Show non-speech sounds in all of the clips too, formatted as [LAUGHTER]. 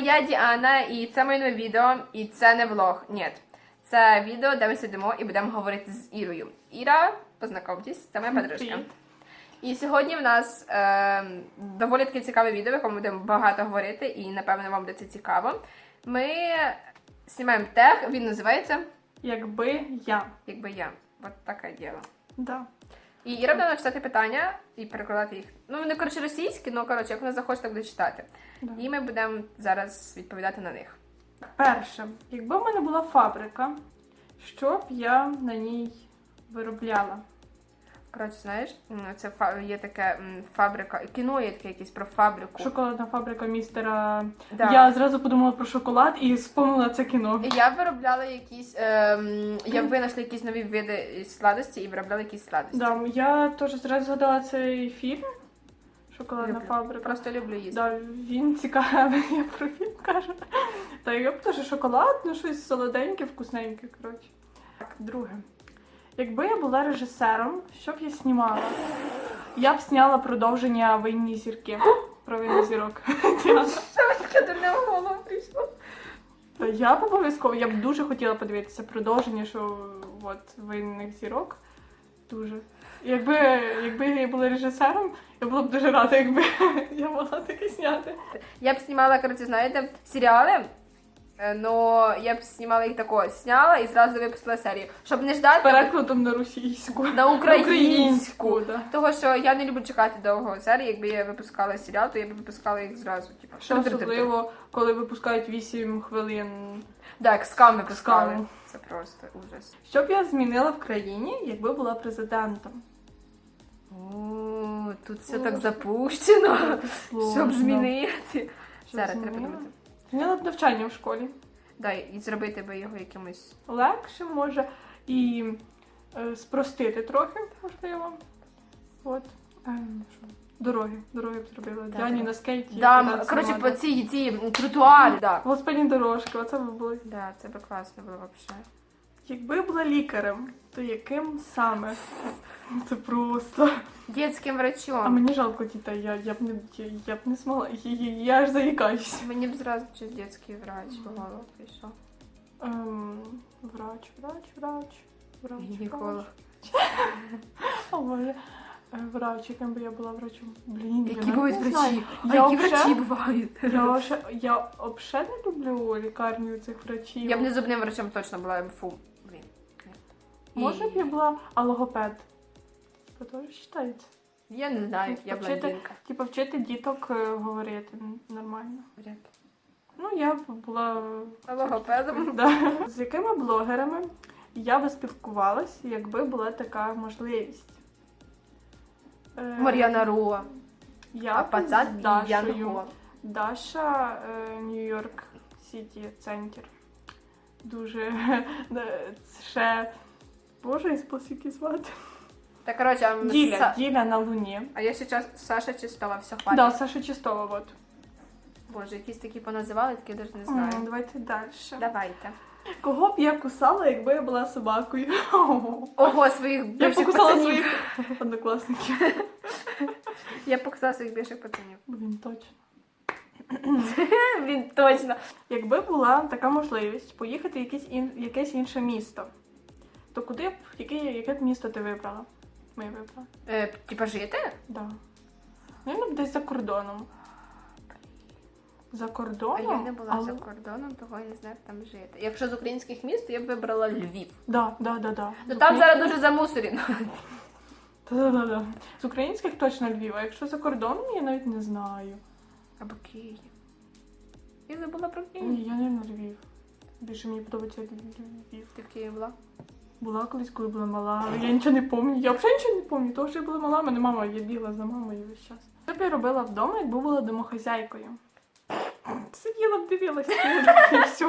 я Діана, і це моє нове відео, і це не влог. Ні. Це відео, де ми сидимо і будемо говорити з Ірою. Іра, познайомтесь, це моя подружка. І сьогодні в нас е, доволі таке цікаве відео, в якому будемо багато говорити, і напевно вам буде це цікаво. Ми знімаємо тег, він називається Якби я. Якби я. От таке діло. Да. І Іра буде написати питання і перекладати їх. Ну, вони, коротше, російські, ну коротше, як вона захоче, так буде читати. Да. І ми будемо зараз відповідати на них. Перше, якби в мене була фабрика, що б я на ній виробляла? Коротше, знаєш, це є таке фабрика, кіно є таке якесь про фабрику. Шоколадна фабрика містера. Да. Я зразу подумала про шоколад і спомнила це кіно. Я виробляла якісь, ем, я винайшла якісь нові види сладості і виробляла якісь сладості. Да, я теж зразу згадала цей фільм. Шоколадна Люблю. фабрика. Просто люблю їсти. Да, він цікавий, [LAUGHS] я про фільм кажу. Та я б теж шоколад, ну щось солоденьке, вкусненьке, коротше. Так, друге. Якби я була режисером, що б я знімала? Я б зняла продовження винні зірки. Про винні зірок. Діана. Таке в голову прийшло. Та Я б обов'язково, я б дуже хотіла подивитися продовження, що от винних зірок. Дуже. Якби, якби я була режисером, я була б дуже рада, якби [LAUGHS] я могла таке зняти. Я б знімала, коротше, знаєте, серіали. Е, Но я б знімала їх тако, зняла і зразу випустила серію. Щоб не ждати Перекладом на російську. на українську. українську, да. Того, що я не люблю чекати довго серії, якби я випускала серіал, то я б випускала їх зразу. Типу, Що особливо, коли випускають 8 хвилин. Так, скам випускали. Скам. Це просто ужас. Що б я змінила в країні, якби була президентом? О, тут все так запущено, щоб змінити. Щоб Зараз треба змінила? Змінила б навчання в школі. Да, і зробити би його якимось. Легше може і е, спростити трохи, можливо. От. Ем, що? Дороги. Дороги б зробила. Да, Діані на скейті. Да, кататися коротше, по ці, ці м, тротуари. Да. Господні дорожки, оце би було. Да, це би класно було взагалі. Якби я була лікарем, то яким саме? Це просто. Дітським А мені жалко дітей, я, я б не я, я б не змогла. Я, я, я аж заїкаюсь. Мені б зразу щось дитячий врач в голову прийшов. Ем, врач, врач, врач, врач. Гінеколог. О, Боже. Е, Врач, яким би я була врачом. Блін, я Які навіть бувають не знаю. врачі? А Я які врачі бувають? Я вже я взагалі не люблю лікарню цих врачів. Я б не зубним врачом точно була МФУ. Блін. ні. Може б я була алогопед. Це теж вважається. Я не знаю, я Вчити- блондинка. Типа вчити діток е, говорити нормально. Вряд. Ну, я б була А Логопедом. [LAUGHS] Да. З якими блогерами я би спілкувалась, якби була така можливість? Е, Мар'яна Руа. Я А б пацан з і Дашею. Янго. Даша е, Нью-Йорк Сіті Центр. Дуже [LAUGHS] е, ще. Боже, і спосіб звати. Та коротше, а, Діля, Са- Діля на Луні. а я ще час Саша Чистова, все хватить. Да, Саша Чистова, от. Боже, якісь такі поназивали, такі я навіть не знаю. М, Давайте далі. Давайте. Кого б я кусала, якби я була собакою? [LAUGHS] Ого, своїх Я бивших покусала пацанів. своїх однокласників. Я покусала своїх бивших пацанів. Блін, точно. [LAUGHS] Він точно. Якби була така можливість поїхати в якесь, ін... якесь інше місто, то куди б, яке, яке б місто ти вибрала? Ми вибрали. Е, типа жити? Да. Ну, десь за кордоном. За А кордоном? я не була але... за кордоном, того я не знаю, як там жити. Якщо з українських міст, я б вибрала Львів. Да, да, да, да. Ну там зараз дуже замусорено. Да, да, да. З українських точно Львів, а якщо за кордоном, я навіть не знаю. Або Київ. Я забула про Київ. Ні, я не на Львів. Більше мені подобається Львів. Ти в Києві була? Була колись, коли була мала, але я нічого не пам'ятаю. Я взагалі нічого не пам'ятаю, тому що я була мала, мене мама, я бігла за мамою весь час. Що б я робила вдома, якби була домохазяйкою? Сиділа б дивилася і все.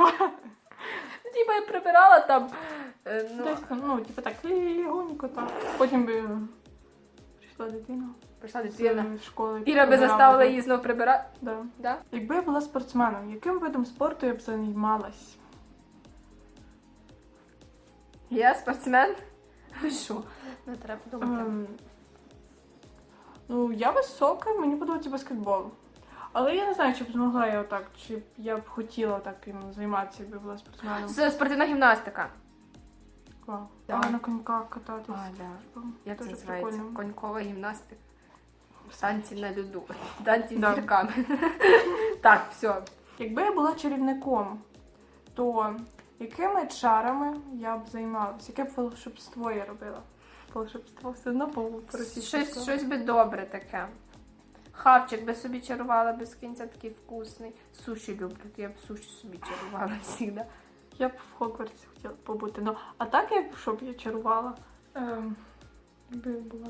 Типа я прибирала там. е, Ну, Десь там, ну, типу так, легонько так. Потім би прийшла дитина прийшла дитина. з школи. Іра би прибирала заставила її знов прибирати. Да. Да? Якби я була спортсменом, яким видом спорту я б займалась? Я спортсмен. Ви [LAUGHS] що? Ну, треба подумати. Ем, ну, я висока, мені подобається баскетбол. Але я не знаю, чи б змогла я отак, чи б я б хотіла так іменно займатися, якби була спортсменом. Це спортивна гімнастика. Вау. Так. А на коньках кататись. А, да. Типу, Як це дуже називається? прикольно. Конькова гімнастика. Танці на льоду. Танці з зірками. [LAUGHS] Так, все. Якби я була чарівником, то якими чарами я б займалася? Яке б волшебство я робила? Волшебство все одно по російськи Щось, щось би добре таке. Хавчик би собі чарувала без кінця такий вкусний. Суші люблю, я б суші собі чарувала [LAUGHS] завжди. Я б в Хогвартсі хотіла побути. Ну, а так я б, щоб я чарувала. Ем, була.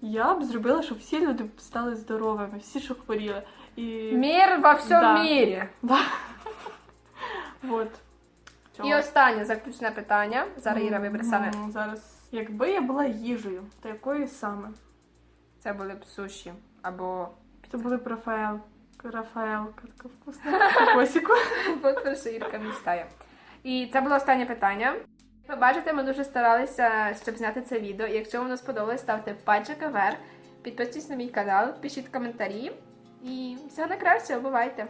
Я б зробила, щоб всі люди стали здоровими, всі, що хворіли. І... Мір во всьому Да. мірі. [LAUGHS] Да. Вот. І останнє заключне питання. Зараз Іра вибере саме. М, Зараз. Якби я була їжею, то якою саме? Це були б суші. Або Це були б Рафаел. Рафаелка така вкусна. Косіку. [LAUGHS] От Ірка мечтає. І це було останнє питання. Ви бачите, ми дуже старалися, щоб зняти це відео. Якщо воно сподобалось, ставте пальчики вверх, підписуйтесь на мій канал, пишіть коментарі. І всього найкращого, бувайте!